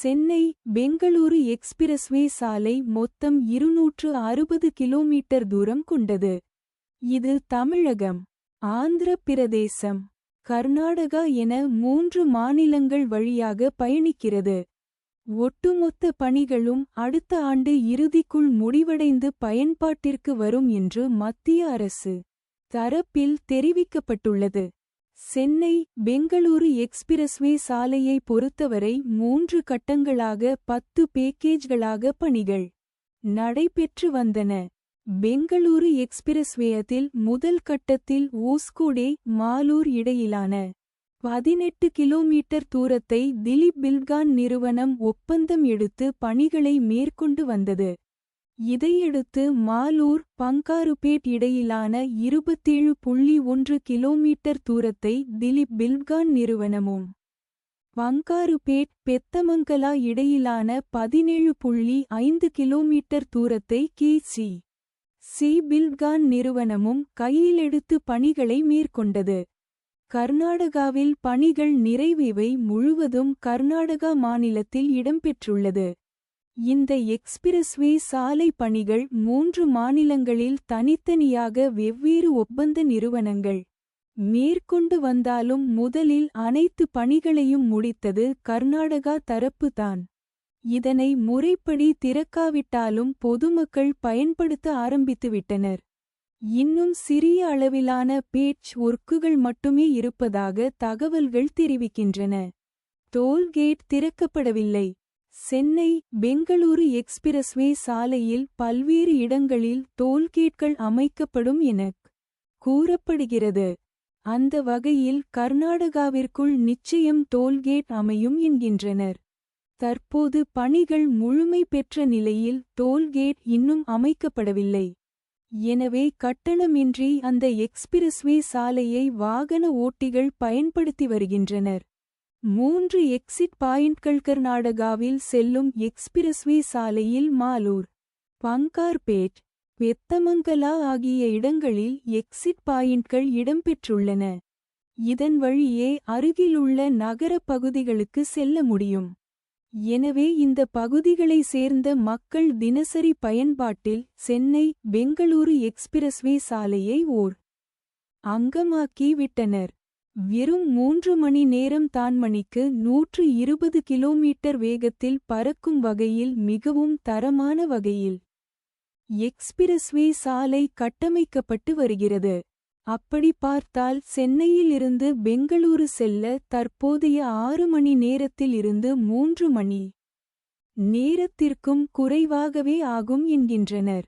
Chennai Bengaluru expressway சாலை மொத்தம் இருநூற்று அறுபது கிலோமீட்டர் தூரம் கொண்டது. இது தமிழகம் ஆந்திர பிரதேசம் கர்நாடகா என மூன்று மாநிலங்கள் வழியாக பயணிக்கிறது. ஒட்டுமொத்த பணிகளும் அடுத்த ஆண்டு இறுதிக்குள் முடிவடைந்து பயன்பாட்டிற்கு வரும் என்று மத்திய அரசு தரப்பில் தெரிவிக்கப்பட்டுள்ளது. சென்னை பெங்களூரு எக்ஸ்பிரஸ்வே சாலையை பொறுத்தவரை மூன்று கட்டங்களாக பத்து பேக்கேஜ்களாக பணிகள் நடைபெற்று வந்தன. பெங்களூரு எக்ஸ்பிரஸ்வேயத்தில் முதல் கட்டத்தில் ஓஸ்கோடே மாலூர் இடையிலான பதினெட்டு கிலோமீட்டர் தூரத்தை திலீப் பில்கான் நிறுவனம் ஒப்பந்தம் எடுத்து பணிகளை மேற்கொண்டு வந்தது. இதையடுத்து மாலூர் பங்காருபேட் இடையிலான இருபத்தேழு புள்ளி ஒன்று கிலோமீட்டர் தூரத்தை திலீப் பில்கான் நிறுவனமும் பங்காருபேட் பெத்தமங்கலா இடையிலான பதினேழு புள்ளி ஐந்து கிலோமீட்டர் தூரத்தை கீச்சி சி பில்கான் நிறுவனமும் கையிலெடுத்து பணிகளை மேற்கொண்டது. கர்நாடகாவில் பணிகள் நிறைவேவை முழுவதும் கர்நாடகா மாநிலத்தில் இடம்பெற்றுள்ளது. இந்த எக்ஸ்பிரஸ்வே சாலை பணிகள் மூன்று மாநிலங்களில் தனித்தனியாக வெவ்வேறு ஒப்பந்த நிறுவனங்கள். மேற்கொண்டு வந்தாலும் முதலில் அனைத்து பணிகளையும் முடித்தது கர்நாடகா தரப்புதான் இதனை முறைப்படி திறக்காவிட்டாலும் பொதுமக்கள் பயன்படுத்த ஆரம்பித்துவிட்டனர் இன்னும் சிறிய அளவிலான பேட்ச் ஒர்க்குகள் மட்டுமே இருப்பதாக தகவல்கள் தெரிவிக்கின்றன. டோல்கேட் திறக்கப்படவில்லை. சென்னை பெங்களூரு எக்ஸ்பிரஸ்வே சாலையில் பல்வேறு இடங்களில் டோல்கேட்கள் அமைக்கப்படும் எனக் கூறப்படுகிறது. அந்த வகையில் கர்நாடகாவிற்குள் நிச்சயம் டோல்கேட் அமையும் என்கின்றனர். தற்போது பணிகள் முழுமை பெற்ற நிலையில் டோல்கேட் இன்னும் அமைக்கப்படவில்லை. எனவே கட்டணமின்றி அந்த எக்ஸ்பிரஸ்வே சாலையை வாகன ஓட்டிகள் பயன்படுத்தி வருகின்றனர். மூன்று எக்ஸிட் பாயிண்ட்கள் கர்நாடகாவில் செல்லும் எக்ஸ்பிரஸ்வே சாலையில் மாலூர் பங்கார்பேட் வெத்தமங்கலா ஆகிய இடங்களில் எக்ஸிட் பாயிண்ட்கள் இடம்பெற்றுள்ளன. இதன் வழியே அருகிலுள்ள நகரப் பகுதிகளுக்கு செல்ல முடியும். எனவே இந்த பகுதிகளை சேர்ந்த மக்கள் தினசரி பயன்பாட்டில் சென்னை பெங்களூரு எக்ஸ்பிரஸ்வே சாலையை ஓர் அங்கமாக்கி விட்டனர் வெறும் மூன்று மணி நேரம் தான் மணிக்கு நூற்று இருபது கிலோமீட்டர் வேகத்தில் பறக்கும் வகையில் மிகவும் தரமான வகையில். எக்ஸ்பிரஸ்வே சாலை கட்டமைக்கப்பட்டு வருகிறது. அப்படி பார்த்தால் சென்னையிலிருந்து பெங்களூரு செல்ல தற்போதைய ஆறு மணி நேரத்தில் இருந்து மூன்று மணி நேரத்திற்கும் குறைவாகவே ஆகும் என்கின்றனர்.